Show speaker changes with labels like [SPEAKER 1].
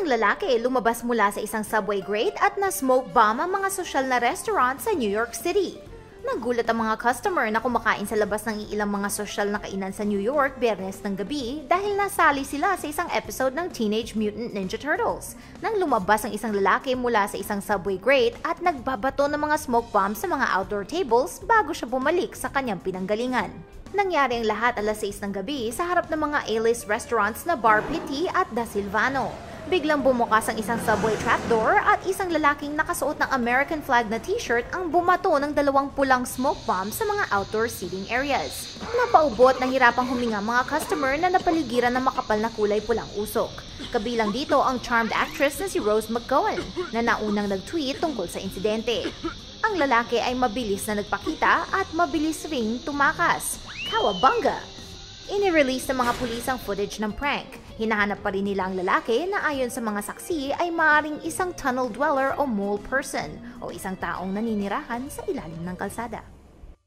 [SPEAKER 1] Isang lalaki lumabas mula sa isang subway grate at na-smoke bomb ang mga sosyal na restaurant sa New York City. Nagulat ang mga customer na kumakain sa labas ng ilang mga sosyal na kainan sa New York biyernes ng gabi dahil nasali sila sa isang episode ng Teenage Mutant Ninja Turtles nang lumabas ang isang lalaki mula sa isang subway grate at nagbabato ng mga smoke bombs sa mga outdoor tables bago siya bumalik sa kanyang pinanggalingan. Nangyari ang lahat alas 6 ng gabi sa harap ng mga A-list restaurants na Bar Pitti at Da Silvano. Biglang bumukas ang isang subway trapdoor at isang lalaking nakasuot ng American flag na t-shirt ang bumato ng dalawang pulang smoke bomb sa mga outdoor seating areas. Napaubot na hirapang huminga mga customer na napaligiran ng makapal na kulay pulang usok. Kabilang dito ang charmed actress na si Rose McGowan na naunang nag-tweet tungkol sa insidente. Ang lalaki ay mabilis na nagpakita at mabilis ring tumakas. Kawabanga! Inirelease ng mga pulis ang footage ng prank. Hinahanap pa rin nila ang lalaki na ayon sa mga saksi ay maaaring isang tunnel dweller o mole person o isang taong naninirahan sa ilalim ng kalsada.